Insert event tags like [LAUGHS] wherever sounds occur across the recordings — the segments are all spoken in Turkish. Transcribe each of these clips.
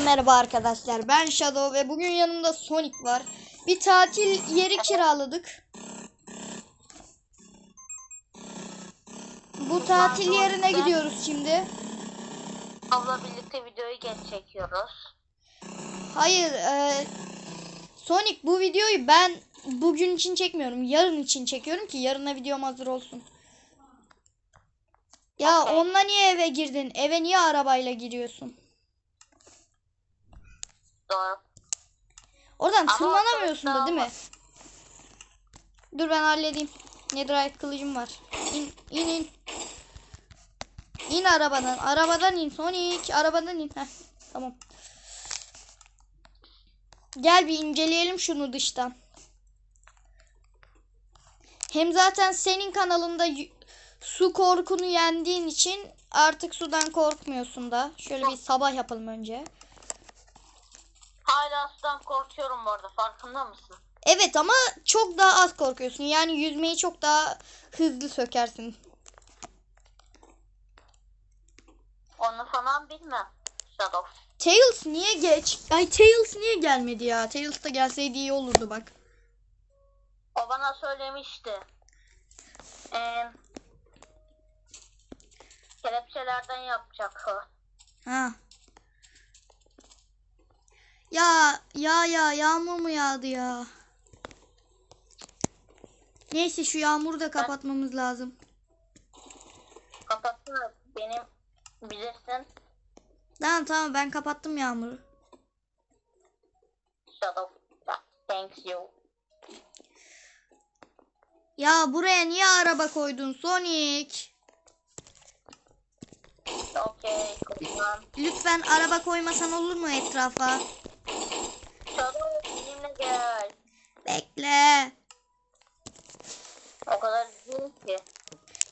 Merhaba arkadaşlar ben Shadow ve bugün yanımda Sonic var. Bir tatil yeri kiraladık. Bu tatil yerine gidiyoruz şimdi. Abla birlikte videoyu geç çekiyoruz. Hayır e, Sonic bu videoyu ben bugün için çekmiyorum. Yarın için çekiyorum ki yarına videom hazır olsun. Ya onunla niye eve girdin? Eve niye arabayla giriyorsun? Doğru. Oradan Ama tırmanamıyorsun da değil mi? Dur ben halledeyim. Netherite kılıcım var. İn in in. İn arabadan. Arabadan in Sonic. Arabadan in. Heh, tamam. Gel bir inceleyelim şunu dıştan. Hem zaten senin kanalında su korkunu yendiğin için artık sudan korkmuyorsun da. Şöyle bir sabah yapalım önce. Sudan korkuyorum bu arada farkında mısın? Evet ama çok daha az korkuyorsun. Yani yüzmeyi çok daha hızlı sökersin. Onu falan bilmem. Shadow. Tails niye geç? Ay Tails niye gelmedi ya? Tails da gelseydi iyi olurdu bak. O bana söylemişti. Ee, kelepçelerden yapacak o. Ha. Ya ya ya yağmur mu yağdı ya? Neyse şu yağmuru da kapatmamız lazım. Kapatsana benim bilirsin Tamam tamam ben kapattım yağmuru. Shadow. Thanks you. Ya buraya niye araba koydun Sonic? Okay. Lütfen araba koymasan olur mu etrafa? Benimle gel. Bekle. O kadar değil ki.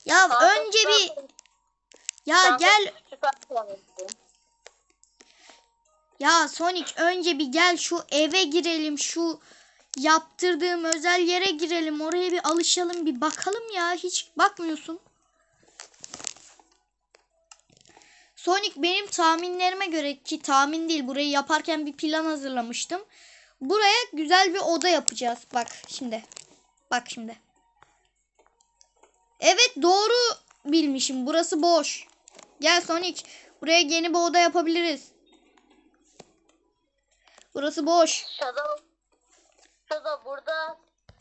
Ya Kanka, önce bir ya kanka, gel konuştun. ya Sonic önce bir gel şu eve girelim şu yaptırdığım özel yere girelim oraya bir alışalım bir bakalım ya hiç bakmıyorsun. Sonic benim tahminlerime göre ki tahmin değil burayı yaparken bir plan hazırlamıştım. Buraya güzel bir oda yapacağız. Bak şimdi. Bak şimdi. Evet doğru bilmişim. Burası boş. Gel Sonic. Buraya yeni bir oda yapabiliriz. Burası boş. Shadow. Shadow burada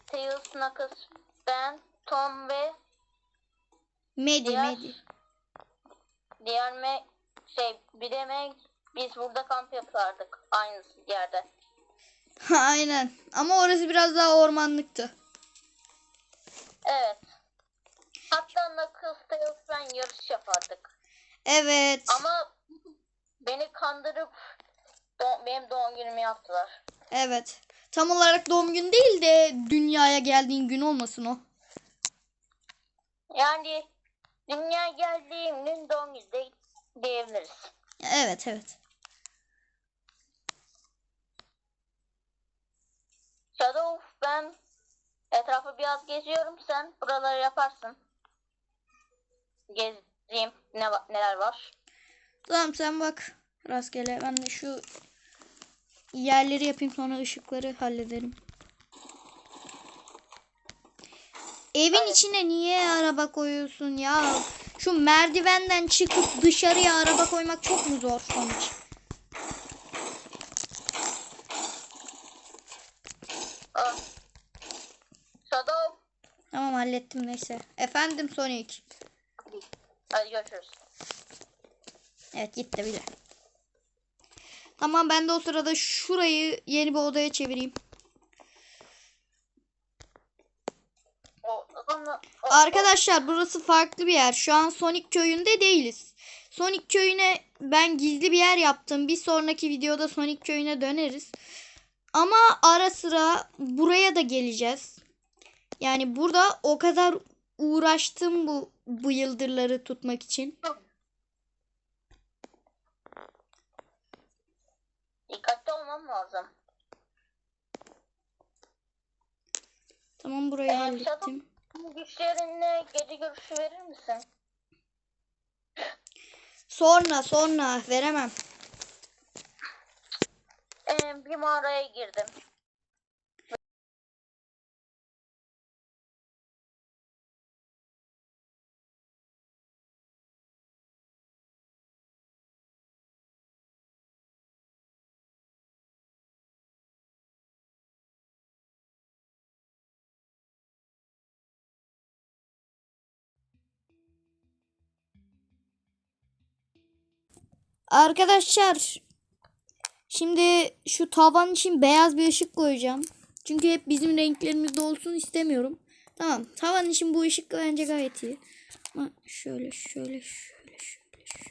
Tails, Knuckles, ben, Tom ve Medi diğer Medi. diğer me şey bir de Meg biz burada kamp yapardık aynı yerde. Aynen. Ama orası biraz daha ormanlıktı. Evet. Hatta Knuckles, Tails ben yarış yapardık. Evet. Ama beni kandırıp doğ- benim doğum günümü yaptılar. Evet. Tam olarak doğum günü değil de dünyaya geldiğin gün olmasın o. Yani dünya geldiğim gün doğum günü de diyebiliriz. Evet evet. Shadow ben etrafı biraz geziyorum sen buraları yaparsın. Gezeyim ne neler var. Tamam sen bak. Rastgele. Ben de şu yerleri yapayım sonra ışıkları hallederim. Evin Evet. içine niye araba koyuyorsun ya? Şu merdivenden çıkıp dışarıya araba koymak çok mu zor sonuç? Shadow Tamam hallettim neyse. Efendim Sonic. hadi görüşürüz. Evet gitti bile. Tamam ben de o sırada şurayı yeni bir odaya çevireyim. Arkadaşlar burası farklı bir yer. Şu an Sonic köyünde değiliz. Sonic köyüne ben gizli bir yer yaptım. Bir sonraki videoda Sonic köyüne döneriz. Ama ara sıra buraya da geleceğiz. Yani burada o kadar uğraştım bu bu yıldırları tutmak için. dikkatli olmam lazım. Tamam burayı Ee, hallettim. Allah'ın güçlerine gece görüşü verir misin? Sonra sonra veremem. Ee, bir mağaraya girdim. Arkadaşlar şimdi şu tavan için beyaz bir ışık koyacağım. Çünkü hep bizim renklerimizde olsun istemiyorum. Tamam tavan için bu ışık bence gayet iyi. Ama şöyle şöyle şöyle şöyle şöyle.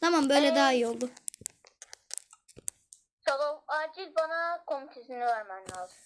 Tamam böyle Ee, daha iyi oldu. Shadow acil bana komut izni vermen lazım.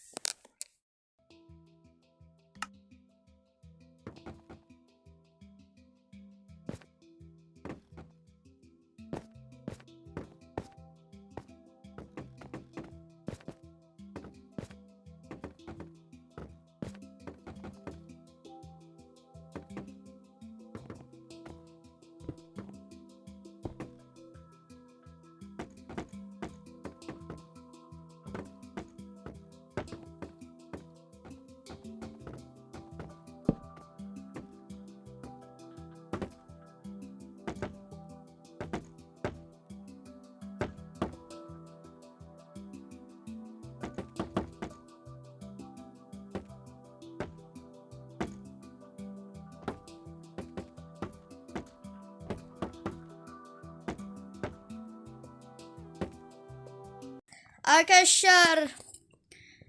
Arkadaşlar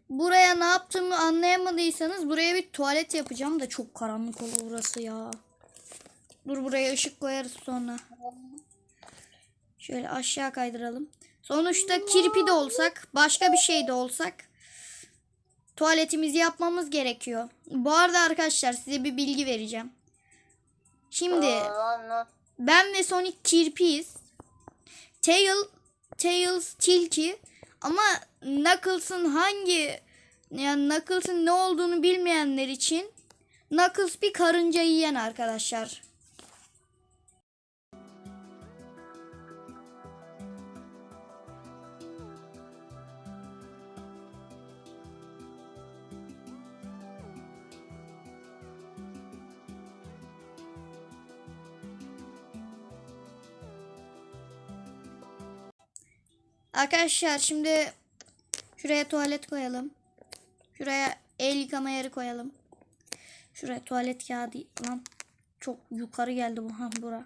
buraya ne yaptığımı anlayamadıysanız buraya bir tuvalet yapacağım da çok karanlık olur burası ya. Dur buraya ışık koyarız sonra. Şöyle aşağı kaydıralım. Sonuçta kirpi de olsak, başka bir şey de olsak tuvaletimizi yapmamız gerekiyor. Bu arada arkadaşlar size bir bilgi vereceğim. Şimdi ben ve Sonic kirpiyiz. Tail, Tails tilki ama Knuckles'ın hangi yani Knuckles'ın ne olduğunu bilmeyenler için Knuckles bir karınca yiyen arkadaşlar. Arkadaşlar şimdi şuraya tuvalet koyalım. Şuraya el yıkama yeri koyalım. Şuraya tuvalet kağıdı lan çok yukarı geldi bu ha bura.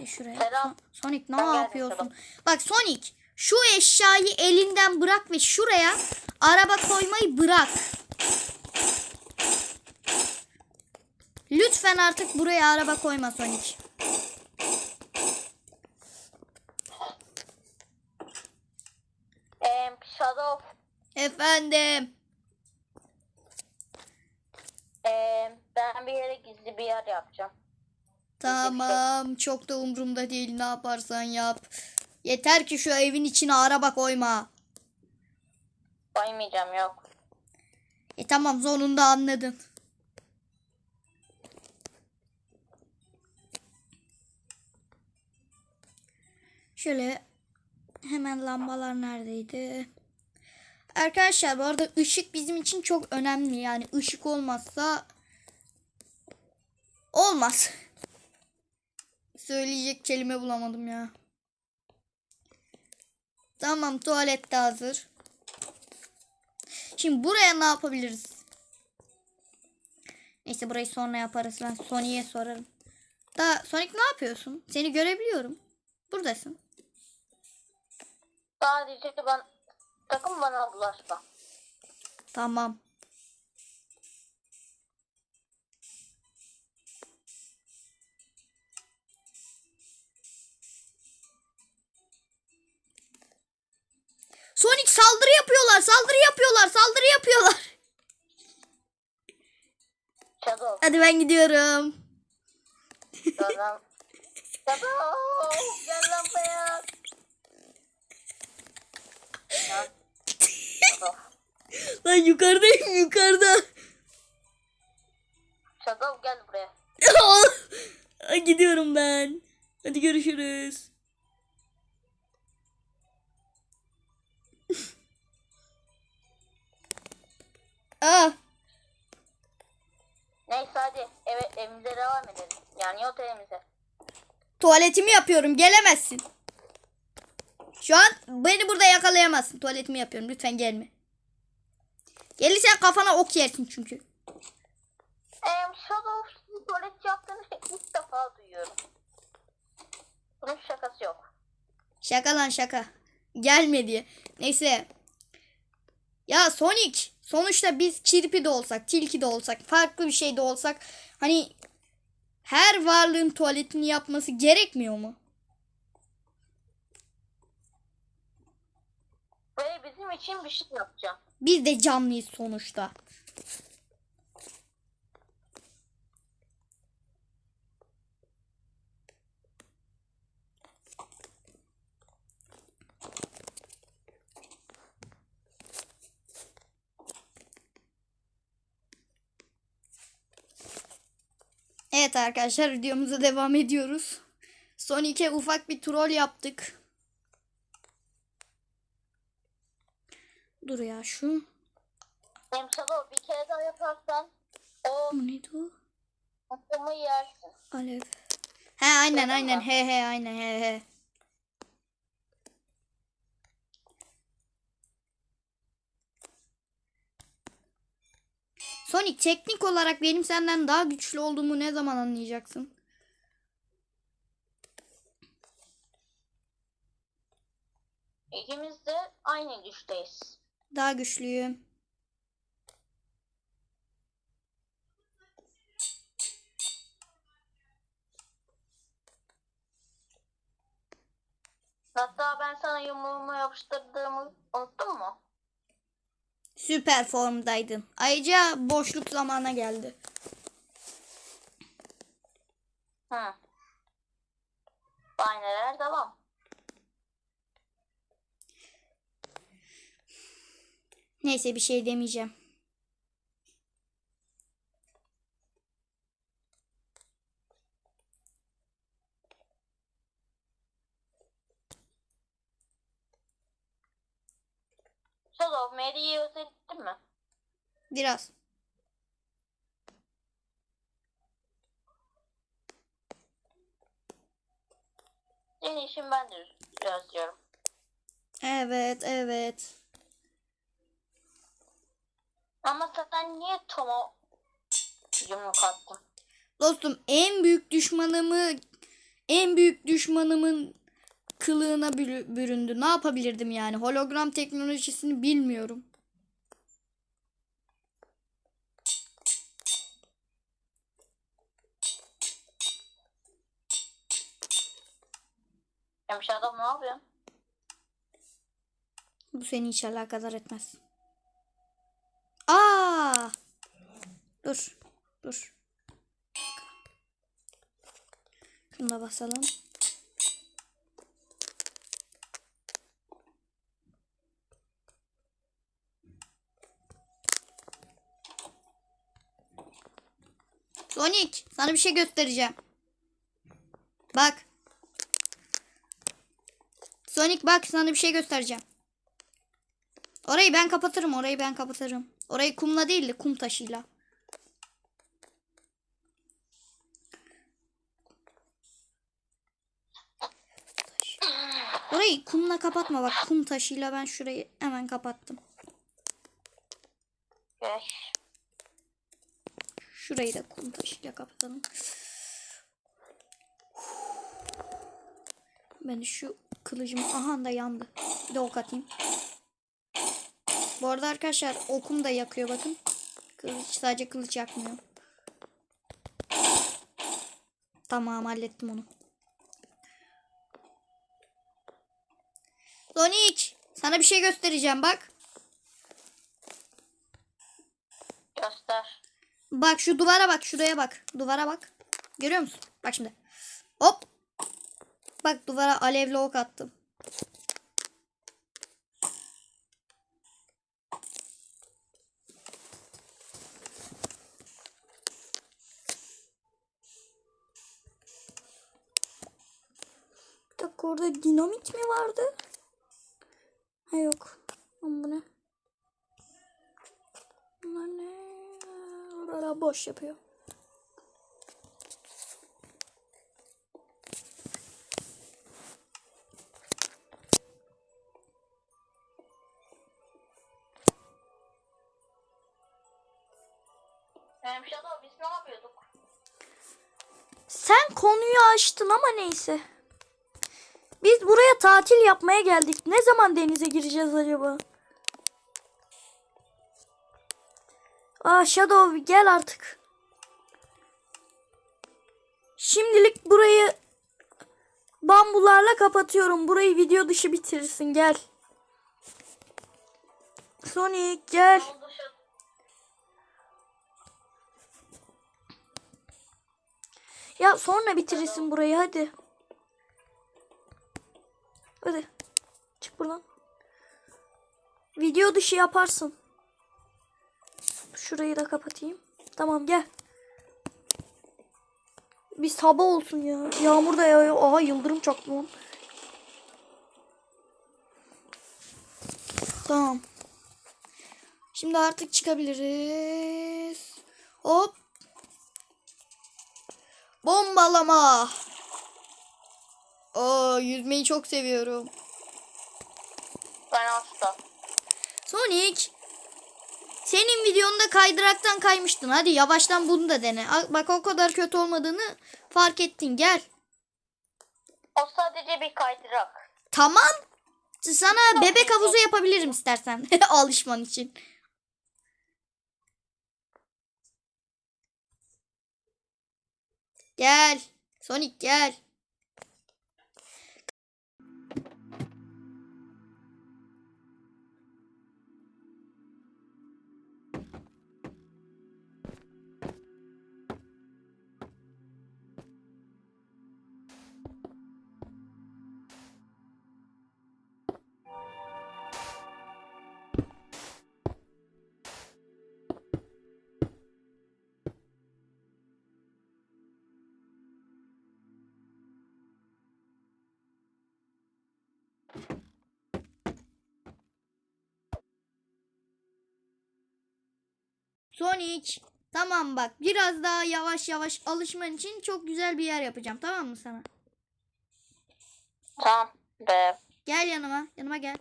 E şuraya. Selam. Son- Sonic ne Ben geldim, yapıyorsun? selam. Bak Sonic şu eşyayı elinden bırak ve şuraya araba koymayı bırak. Lütfen artık buraya araba koyma Sonic. Shadow Efendim. em, ben bir yere gizli bir yer yapacağım. Tamam çok da umurumda değil ne yaparsan yap. Yeter ki şu evin içine araba koyma. Koymayacağım yok. E tamam sonunda anladın. Şöyle hemen lambalar neredeydi? Arkadaşlar bu arada ışık bizim için çok önemli. Yani ışık olmazsa olmaz. Söyleyecek kelime bulamadım ya. Tamam tuvalet de hazır. Şimdi buraya ne yapabiliriz? Neyse burayı sonra yaparız. Ben Sony'ye sorarım. Da Sonic ne yapıyorsun? Seni görebiliyorum. Buradasın. Sadece ben takım bana bulaşma. Tamam. Sonic saldırı yapıyorlar, saldırı yapıyorlar, saldırı yapıyorlar. Shadow. Hadi ben gidiyorum. Adam. Shadow. Gel lan beyaz. [LAUGHS] Lan yukarıdayım yukarıda. Şadov gel buraya. [LAUGHS] Gidiyorum ben. Hadi görüşürüz. Aa. [LAUGHS] Ah. Neyse hadi eve, evimize devam edelim. Yani otelimize. Tuvaletimi yapıyorum gelemezsin. Şu an beni burada yakalayamazsın. Tuvaletimi yapıyorum lütfen gelme. Gelirsen kafana ok yersin çünkü. Em, Shadow tuvalet yaptığını şey ilk defa duyuyorum. Bunun şakası yok. Şaka lan şaka. Gelme diye. Neyse. Ya Sonic. Sonuçta biz kirpi de olsak, tilki de olsak, farklı bir şey de olsak hani her varlığın tuvaletini yapması gerekmiyor mu? Ve bizim için bir şey yapacağım. Biz de canlıyız sonuçta. Evet arkadaşlar videomuza devam ediyoruz. Sonic'e ufak bir troll yaptık. Dur ya şu. Em, Shadow bir kere daha yaparsan o Bu neydi o? akımı yersin. Alev. He aynen aynen mi? he he aynen he he. Sonic teknik olarak benim senden daha güçlü olduğumu ne zaman anlayacaksın? İkimiz de aynı güçteyiz. Daha güçlüyüm. Hatta ben sana yumruğumu yapıştırdığımı unuttun mu? Süper formdaydın. Ayrıca boşluk zamana geldi. Hı. Ayneler devam. Neyse bir şey demeyeceğim. Shadow Mary'i özlettin mi? Biraz. Senin işin ben de özlüyorum. Evet evet. Ama sen niye Tom'a yumruk attın? Dostum en büyük düşmanımı en büyük düşmanımın kılığına bürü- büründü. Ne yapabilirdim yani? Hologram teknolojisini bilmiyorum. Hem Shadow ne yapıyor? Bu seni hiç alakadar etmez. Aa! Dur. Dur. Şunu basalım. Sonic, sana bir şey göstereceğim. Bak. Sonic bak sana bir şey göstereceğim. Orayı ben kapatırım. Orayı ben kapatırım. Orayı kumla değil de kum taşıyla. Orayı kumla kapatma bak. Kum taşıyla ben şurayı hemen kapattım. Şurayı da kum taşıyla kapatalım. Ben şu kılıcımı aha da yandı. Bir de ok atayım. Bu arada arkadaşlar okum da yakıyor bakın. Kılıç sadece kılıç yakmıyor. Tamam hallettim onu. Sonic sana bir şey göstereceğim bak. Göster. Bak şu duvara bak şuraya bak. Duvara bak. Görüyor musun? Bak şimdi. Hop. Bak duvara alevli ok attım. Dakika orada dinamit mi vardı? Ha yok. Ama bu ne? Bunlar ne? hala boş yapıyor. Sen konuyu açtın ama neyse. Biz buraya tatil yapmaya geldik. Ne zaman denize gireceğiz acaba? Aa Shadow gel artık. Şimdilik burayı bambularla kapatıyorum. Burayı video dışı bitirirsin gel. Sonic gel. Ya sonra bitirirsin burayı hadi. Hadi. Çık buradan. Video dışı yaparsın. Şurayı da kapatayım. Tamam gel. Bir sabah olsun ya. Yağmur da yağıyor. Aha yıldırım çaktı lan. Tamam. Şimdi artık çıkabiliriz. Hop. Bombalama. Aa, yüzmeyi çok seviyorum. Ben hasta. Sonic. Senin videonda kaydıraktan kaymıştın. Hadi yavaştan bunu da dene. Bak o kadar kötü olmadığını fark ettin. Gel. O sadece bir kaydırak. Tamam. Sana bebek havuzu yapabilirim istersen. [LAUGHS] Alışman için. Gel. Sonic gel. Sonic. Tamam bak biraz daha yavaş yavaş alışman için çok güzel bir yer yapacağım. Tamam mı sana? Tamam be. Gel yanıma. Yanıma gel.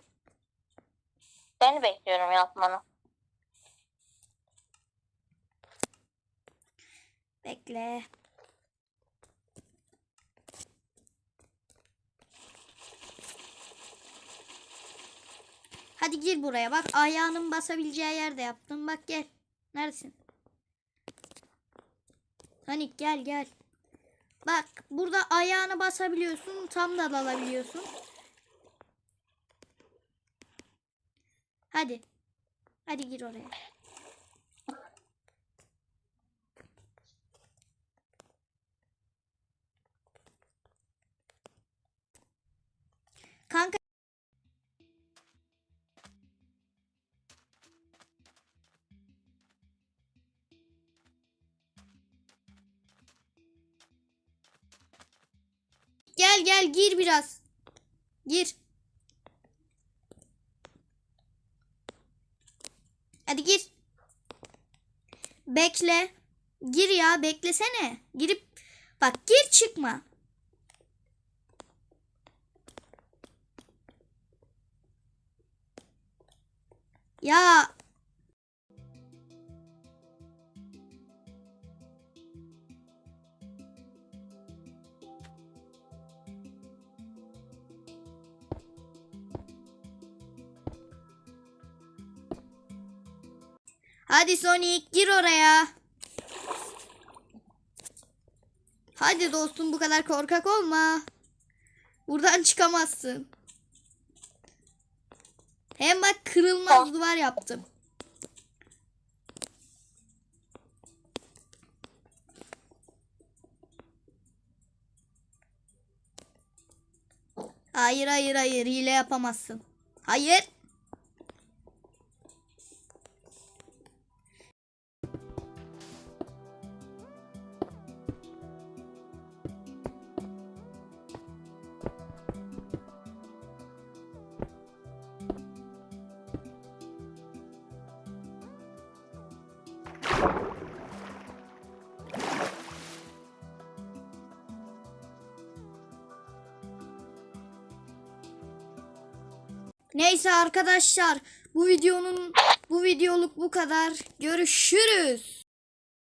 Seni bekliyorum yapmanı. Bekle. Hadi gir buraya. Bak ayağının basabileceği yerde yaptım. Bak gel. Neredesin? Sonic gel gel. Bak burada ayağını basabiliyorsun. Tam da dalabiliyorsun. Hadi. Hadi gir oraya. Gel gir biraz. Gir. Hadi gir. Bekle. Gir ya beklesene. Girip bak gir çıkma. Ya Hadi Sonic gir oraya. Hadi dostum bu kadar korkak olma. Buradan çıkamazsın. Hem bak kırılmaz duvar yaptım. Hayır hayır hayır hile yapamazsın. Hayır. Neyse arkadaşlar bu videonun bu videoluk bu kadar. Görüşürüz.